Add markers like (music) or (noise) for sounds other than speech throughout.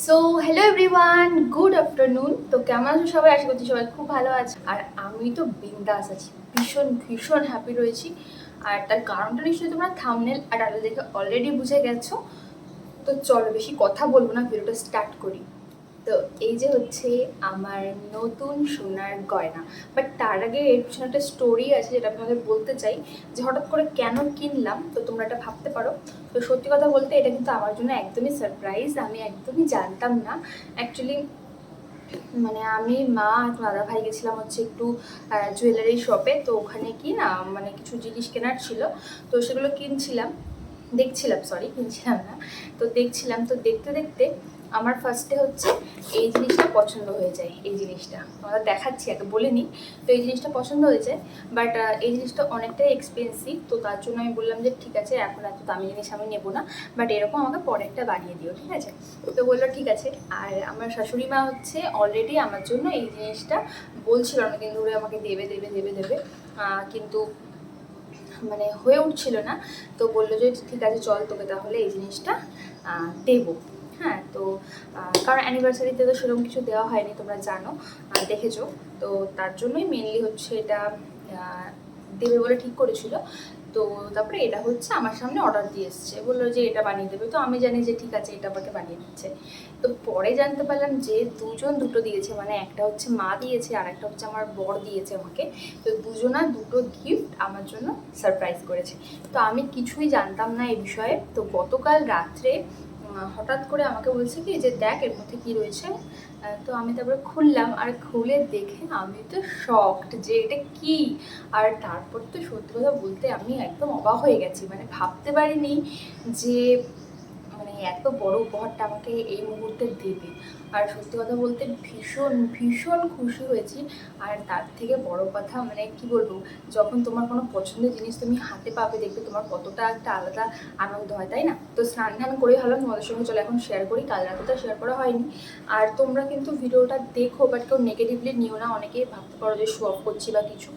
So hello everyone good afternoon তো কেমন আছো সবাই? আশা করছি সবাই খুব ভালো আছে। আর আমি তো বিন্দাস আছি, ভীষণ ভীষণ হ্যাপি রয়েছি। আর তার কারণটা নিশ্চয়ই তোমরা থামনেল আর আলো দেখে অলরেডি বুঝে গেছো। তো চলো বেশি কথা বলব না ভিডিওটা স্টার্ট করি। তো এই যে হচ্ছে আমার নতুন সোনার গয়না বাট তার আগে এর পিছনে একটা স্টোরি আছে যেটা আমি তোমাদের বলতে চাই, যে হঠাৎ করে কেন কিনলাম, তো তোমরা এটা ভাবতে পারো। তো সত্যি কথা বলতে এটা কিন্তু আমার জন্য একদমই সারপ্রাইজ আমি একদমই জানতাম না। অ্যাকচুয়ালি মানে আমি, মা দাদা ভাই গেছিলাম হচ্ছে একটু জুয়েলারি শপে তো ওখানে কি না মানে কিছু জিনিস কেনার ছিল, তো সেগুলো কিনছিলাম, দেখছিলাম সরি কিনছিলাম না। তো দেখছিলাম, তো দেখতে দেখতে আমার ফার্স্টে হচ্ছে এই জিনিসটা পছন্দ হয়ে যায়, এই জিনিসটা। তোমাদের দেখাচ্ছি, আগে বলে নিই। তো এই জিনিসটা পছন্দ হয়ে যায় বাট এই জিনিসটা অনেকটাই এক্সপেন্সিভ তো তার জন্য আমি বললাম যে, ঠিক আছে, এখন এত দামি জিনিস আমি নেব না বাট এরকম আমাকে পরে একটা দিও, ঠিক আছে? তো বলল, ঠিক আছে। আর আমার শাশুড়ি মা হচ্ছে অলরেডি আমার জন্য এই জিনিসটা বলছিল, অনেকদিন ধরে আমাকে দেবে দেবে দেবে দেবে। কিন্তু মানে হয়ে উঠছিল না। তো বলল যে, ঠিক আছে, চল তোকে তাহলে এই জিনিসটা দেবো। হ্যাঁ তো কারণ অ্যানিভার্সারিতে তো সেরকম কিছু দেওয়া হয়নি, তোমরা জানো দেখেছ, তো তার জন্যই মেনলি হচ্ছে এটা দেবে বলে ঠিক করেছিল। তো তারপরে এটা হচ্ছে আমার সামনে অর্ডার দিয়ে এসছে, বলল যে এটা বানিয়ে দেবে, তো আমি জানি যে ঠিক আছে, এটা আমাকে বানিয়ে দিচ্ছে। তো পরে জানতে পারলাম যে দুজন দুটো দিয়েছে মানে একটা হচ্ছে মা দিয়েছে, আর একটা হচ্ছে আমার বর দিয়েছে আমাকে। তো দুজনা দুটো গিফট আমার জন্য সারপ্রাইজ করেছে। তো আমি কিছুই জানতাম না এই বিষয়ে। তো গতকাল রাত্রে হঠাৎ করে আমাকে বলছে কি যে দেখ এর মধ্যে কি রয়েছে। তো আমি তারপরে খুললাম আর খুলে দেখে আমি তো শকড যে এটা কি? আর তারপর তো সত্যি কথা বলতে আমি একদম অবাক হয়ে গেছি। মানে ভাবতে পারিনি যে মানে এত বড় উপহারটা আমাকে এই মুহূর্তে দেবে। আর সত্যি কথা বলতে ভীষণ ভীষণ খুশি হয়েছি। আর তার থেকে বড় কথা মানে কি বলব, যখন তোমার কোনো পছন্দের জিনিস তুমি হাতে পাবে, দেখবে তোমার কতটা একটা আলাদা আনন্দ হয়, তাই না? তো স্নান ধান করে ভালো তোমাদের সঙ্গে চলে এখন শেয়ার করি, কাল রাতে তো শেয়ার করা হয়নি। আর তোমরা কিন্তু ভিডিওটা দেখো বাট কেউ নেগেটিভলি নিও না অনেকেই ভাবতে পারো যে শো অফ করছি বা কিছু।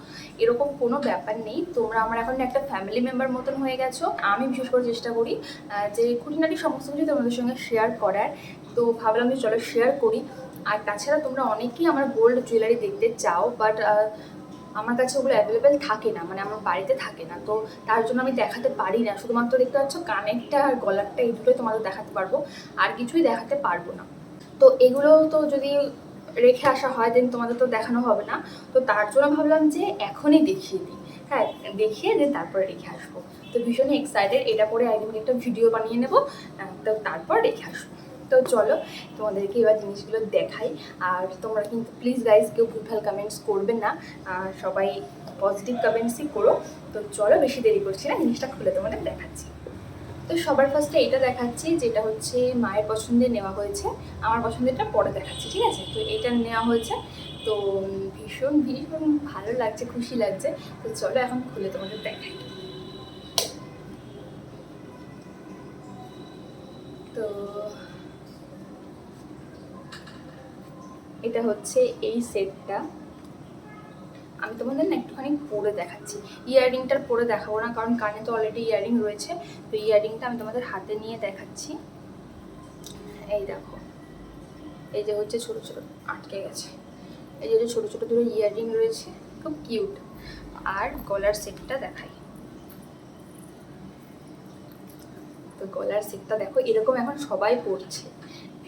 এরকম কোনো ব্যাপার নেই। তোমরা আমার এখন একটা ফ্যামিলি মেম্বার মতন হয়ে গেছো। আমি বিশেষ করে চেষ্টা করি যে খুঁটিনাটি সমস্ত কিছু তোমাদের সঙ্গে শেয়ার করার। তো ভাবলাম যে চলো শেয়ার করি। আর তাছাড়া তোমরা অনেকেই আমার গোল্ড জুয়েলারি দেখতে চাও বাট আমার কাছে ওগুলো অ্যাভেলেবেল থাকে না মানে আমার বাড়িতে থাকে না। তো তার জন্য আমি দেখাতে পারি না। শুধুমাত্র দেখতে পাচ্ছ কানেরটা আর গলারটা দুটোই তোমাদের দেখাতে পারব, আর কিছুই দেখাতে পারব না। তো এগুলো তো যদি রেখে আসা হয় দেন তোমাদের তো দেখানো হবে না। তো তার জন্য ভাবলাম যে এখনই দেখিয়ে দিই। হ্যাঁ দেখিয়ে দেন তারপরে রেখে আসব। তো ভীষণই এক্সাইটেড এটা পরে একদিন একটা ভিডিও বানিয়ে নেব তো তারপর রেখে আসব। তো চলো, তোমাদেরকে এবার জিনিসগুলো দেখাই। আর তোমরা কিন্তু প্লিজ গাইজ কেউ ভুলভাল কমেন্টস করবে না। সবাই পজিটিভ কমেন্টসই করো। তো চলো বেশি দেরি করছি না, জিনিসটা খুলে তোমাদের দেখাচ্ছি। তো সবার ফার্স্টে এটা দেখাচ্ছি, যেটা হচ্ছে মায়ের পছন্দে নেওয়া হয়েছে। আমার পছন্দেরটা পরে দেখাচ্ছি, ঠিক আছে? তো এটা নেওয়া হয়েছে। তো ভীষণ ভীষণ ভালো লাগছে, খুশি লাগছে। তো চলো এখন খুলে তোমাদের দেখাই। তো এটা হচ্ছে এই সেটটা আমি তোমাদের না একটুখানি পরে দেখাচ্ছি। ইয়াররিংটার পরে দেখাবো না, কারণ কানে তো অলরেডি ইয়াররিং রয়েছে। তো ইয়াররিংটা আমি তোমাদের হাতে নিয়ে দেখাচ্ছি। এই দেখো। এই যে হচ্ছে ছোট ছোট, আটকে গেছে। এই যে ছোট ছোট দুটো ইয়াররিং রয়েছে, খুব কিউট আর গলার সেটটা দেখাই। তো গলার সেটটা দেখো, এরকম এখন সবাই পরছে।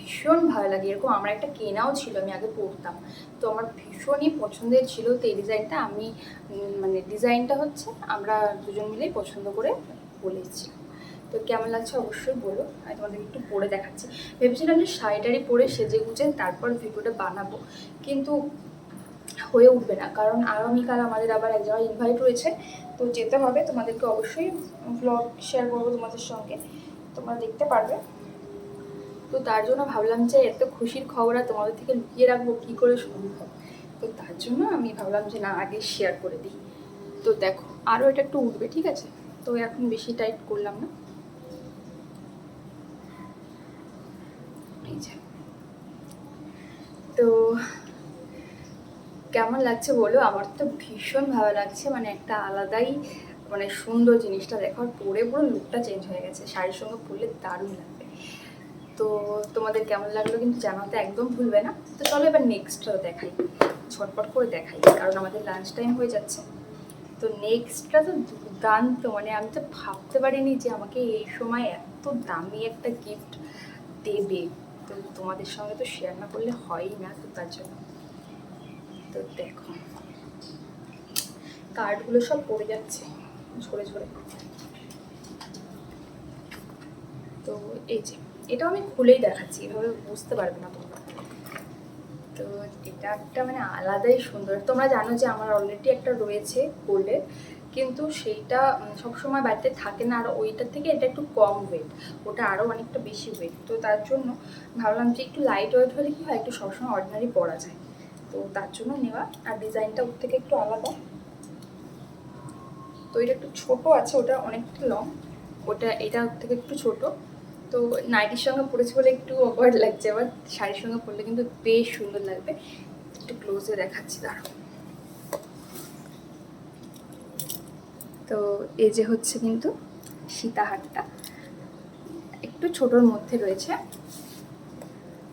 ভীষণ ভালো লাগে। এরকম আমার একটা কেনাও ছিল, আমি আগে পরতাম তো আমার ভীষণই পছন্দের ছিল তো এই ডিজাইনটা। আমি মানে ডিজাইনটা হচ্ছে আমরা দুজন মিলেই পছন্দ করে বলেছি তো কেমন লাগছে অবশ্যই বলো। আমি তোমাদের একটু পরে দেখাচ্ছি। ভেবেছিলাম যে শাড়িটারি পরে সেজে গুজে তারপর ভিডিওটা বানাবো। কিন্তু হয়ে উঠবে না। কারণ আগামীকাল আমাদের আবার এক জায়গায় ইনভাইট রয়েছে। তো যেতে হবে। তোমাদেরকে অবশ্যই ব্লগ শেয়ার করব তোমাদের সঙ্গে। তোমরা দেখতে পারবে। তো তার জন্য ভাবলাম যে এত খুশির খবর আর তোমাদের থেকে লুকিয়ে রাখব, কী করে সম্ভব? তো তার জন্য আমি ভাবলাম যে না, আগে শেয়ার করে দিই। তো দেখো আরও এটা একটু উঠবে, ঠিক আছে? তো এখন বেশি টাইট করলাম না। তো কেমন লাগছে বলো? আমার তো ভীষণ ভালো লাগছে মানে একটা আলাদাই মানে সুন্দর জিনিসটা দেখো। পরে পুরো লুকটা চেঞ্জ হয়ে গেছে। শাড়ির সঙ্গে পরলে দারুণ লাগবে তো তোমাদের কেমন লাগল কিন্তু জানাতে একদম ভুলবে না। তো চলো এবার নেক্সটটা দেখাই। ঝটপট করে দেখাই, কারণ আমাদের লাঞ্চ টাইম হয়ে যাচ্ছে। তো নেক্সটটা তো দুর্দান্ত মানে আমি তো ভাবতে পারিনি যে আমাকে এই সময় এত দামি একটা গিফট দেবে। তো তোমাদের সঙ্গে তো শেয়ার না করলে হয়ই না, তো তার জন্য। তো দেখো কার্ডগুলো সব পড়ে যাচ্ছে, ঝরে ঝরে। তো এই যে এটাও আমি খুলেই দেখাচ্ছি, এভাবে বুঝতে পারবে না তোমরা। তো এটা একটা মানে আলাদাই সুন্দর, তোমরা জানো যে আমার অলরেডি একটা রয়েছে গোল্ডের কিন্তু সেইটা সবসময় বাড়িতে থাকে না, আর ওইটার থেকে এটা একটু কম ওয়েট ওটা আরও অনেকটা বেশি ওয়েট তো তার জন্য ভাবলাম যে একটু লাইট ওয়েট হলে কি হয়, একটু সবসময় অর্ডিনারি পরা যায়। তো তার জন্য নেওয়া, আর ডিজাইনটা ওর থেকে একটু আলাদা। তো এটা একটু ছোট আছে, ওটা অনেকটা লং ওটা, এটা থেকে একটু ছোট। তো নাইটির সঙ্গে পরেছি বলে একটু অকওয়ার্ড লাগছে, আবার শাড়ির সঙ্গে পরলে কিন্তু বেশ সুন্দর লাগবে। একটু ক্লোজে দেখাচ্ছি, দাঁড়াও। তো এই যে হচ্ছে কিন্তু সীতাহারটা। একটু ছোটোর মধ্যে রয়েছে।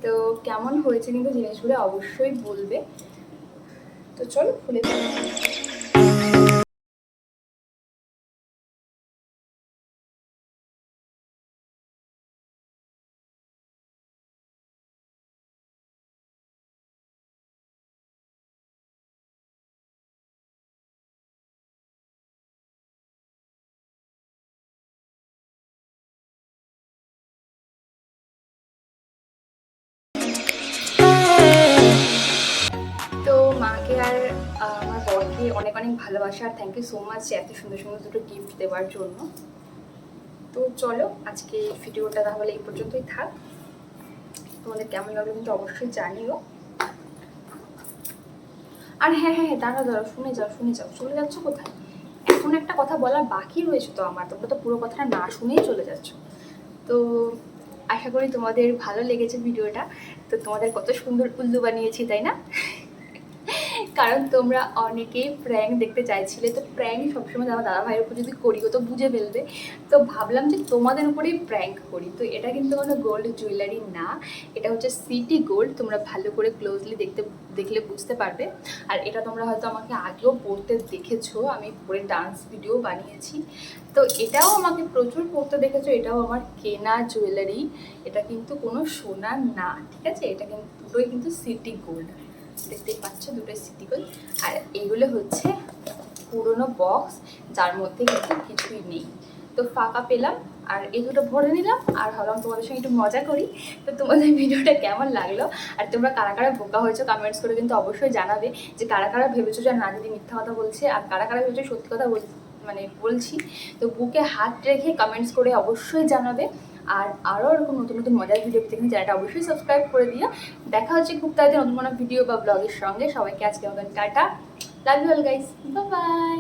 তো কেমন হয়েছে কিন্তু জিনিসগুলো অবশ্যই বলবে। তো চলো খুলে আর আমার বরকে অনেক অনেক ভালোবাসা আর থ্যাংক ইউ সো মাচ এত সুন্দর সুন্দর দুটো গিফট দেওয়ার জন্য। তো চলো, আজকে ভিডিওটা তাহলে এই পর্যন্তই থাক। তোমাদের কেমন লাগল কিন্তু অবশ্যই জানিও। আর হ্যাঁ হ্যাঁ হ্যাঁ দাঁড়াও দাঁড়াও, শুনে যাও শুনে যাও, চলে যাচ্ছ কোথায়? এখন একটা কথা বলার বাকি রয়েছে তো আমার, তোমরা তো পুরো কথাটা না শুনেই চলে যাচ্ছ। তো আশা করি তোমাদের ভালো লেগেছে ভিডিওটা। তো তোমাদের কত সুন্দর উল্লু বানিয়েছি, তাই না? কারণ তোমরা অনেকেই প্র্যাঙ্ক দেখতে চাইছিলে, তো প্র্যাঙ্ক সবসময় আমার দাদা ভাইয়ের উপর যদি করি তো বুঝে ফেলবে। তো ভাবলাম যে তোমাদের উপরেই প্র্যাঙ্ক করি। তো এটা কিন্তু কোনো গোল্ড জুয়েলারি না, এটা হচ্ছে সিটি গোল্ড তোমরা ভালো করে ক্লোজলি দেখতে, দেখলে বুঝতে পারবে। আর এটা তোমরা হয়তো আমাকে আগেও পড়তে দেখেছ, আমি পরে ডান্স ভিডিও বানিয়েছি। তো এটাও আমাকে প্রচুর পড়তে দেখেছ, এটাও আমার কেনা জুয়েলারি এটা কিন্তু কোনো সোনার না, ঠিক আছে? এটা কিন্তু দুটোই কিন্তু সিটি গোল্ড দেখতেই পাচ্ছ, দুটো গোল্ড আর এগুলো হচ্ছে পুরনো বক্স যার মধ্যে কিন্তু কিছুই নেই। তো ফাঁকা পেলাম, আর এই দুটো ভরে নিলাম, আর ভাবলাম তোমাদের সঙ্গে একটু মজা করি। তো তোমাদের (laughs) ভিডিওটা কেমন লাগল? আর তোমরা কারা কারা বোকা হয়েছো কমেন্টস করে কিন্তু অবশ্যই জানাবে যে কারা কারা ভেবেছো যে না দিদি মিথ্যা কথা বলছে, আর কারা কারা ভেবেছো সত্যি কথা বল মানে বলছি। তো বুকে হাত রেখে কমেন্টস করে অবশ্যই জানাবে। আর আরও এরকম নতুন নতুন মজার ভিডিও পেতে কিন্তু চ্যানেলটা অবশ্যই সাবস্ক্রাইব করে দিও। দেখা হচ্ছে খুব তাড়াতাড়ি নতুন ভিডিও বা ব্লগের সঙ্গে। সবাইকে আজকে আমাদের tata. Love you all guys bye